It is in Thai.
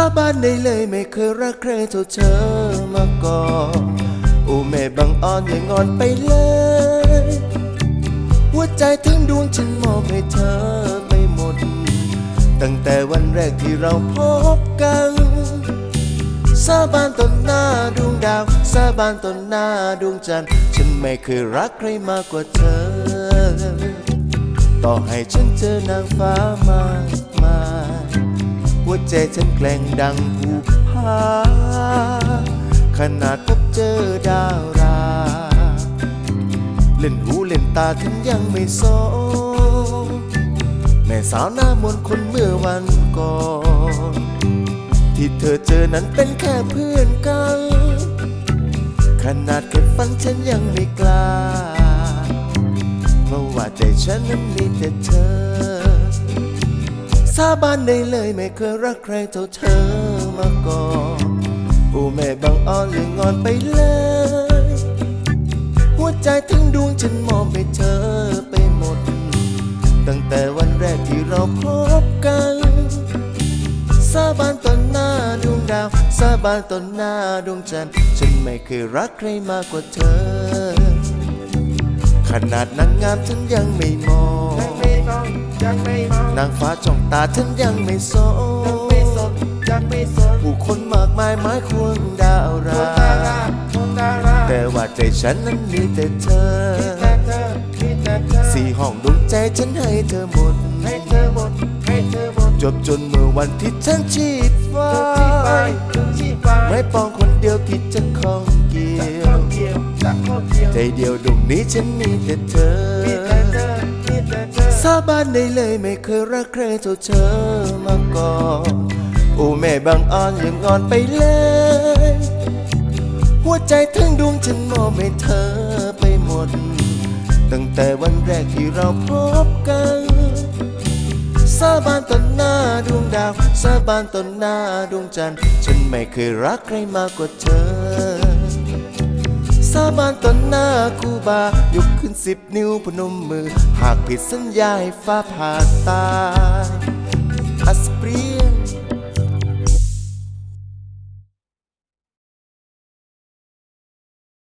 าบานได้เลยไม่เคยรักใครเท่าเธอมาก่อนอ้แม่บังอ่อนอย่างงอนไปเลย หัวใจทั้งดวงฉันมอบให้เธอไปหมด ตั้งแต่วันแรกที่เราพบกันสาบานต่อหน้าดวงดาวสาบานต่อหน้าดวงจันทร์ฉันไม่เคยรักใครมากกว่าเธอ ต่อให้ฉันเจอนางฟ้ามา ใจฉันแกล้งดังภูผาขนาดพบเจอดารา เล่นหูเล่นตาถึงยังไม่โซแม่สาวหน้ามนคนเมื่อวันก่อน ที่เธอเจอนั้นเป็นแค่เพื่อนกัน ขนาดแค่ฝันฉันยังไม่กล้า เพราะว่าใจฉันนั้นมีแต่เธอ สาบานได้เลยไม่เคยรักใครเท่าเธอมาก่อนอ้แม่บังอ่อนเลยงอนไปเลย หัวใจทั้งดวงฉันมอบให้เธอไปหมด ตั้งแต่วันแรกที่เราพบกันสาบานต่อหน้าดวงดาวสาบานต่อหน้าดวงจันทร์ฉันไม่เคยรักใครมากกว่าเธอ ขนาดนางงามฉันยังไม่มองยังไม่มองยังไม่มอง นางฟ้าจ้องตาฉันยังไม่สยังไม่นสนยังไม่สนผู้คนมากมายหมายควงดาวครานดาราคนดาราแต่ว่าใจฉันนั้นมีแต่เธอมีแต่เธอมีแต่เธอ สี่ห้องดวงใจฉันให้เธอหมดให้เธอหมดให้เธอหมดจบจนเมื่อวันที่ฉันชีดฟ้าจบที่ไปถึงที่ไปไม่ปองคนเดียวที่จะคล้องเกี่จะยข้อวเกี่ยวจะข้อเกี่ยวใจเดียวดวงนี้ฉันมีแต่เธอมีแต่เธอมีแต่เธอ สาบานได้เลยไม่เคยรักใครเท่าเธอมาก่อนโอ้แม่บางอ่อนย่างงอนไปเลย หัวใจทั้งดวงฉันมอบให้เธอไปหมด ตั้งแต่วันแรกที่เราพบกันสาบานต่อหน้าดวงดาวสาบานต่อหน้าดวงจันทร์ ฉันไม่เคยรักใครมากกว่าเธอ สาบานต่อหน้าคูบายกขึ้นสิบนิ้วพนมมือ หากผิดสัญญาให้ฟ้าผ่าตายอัสปรี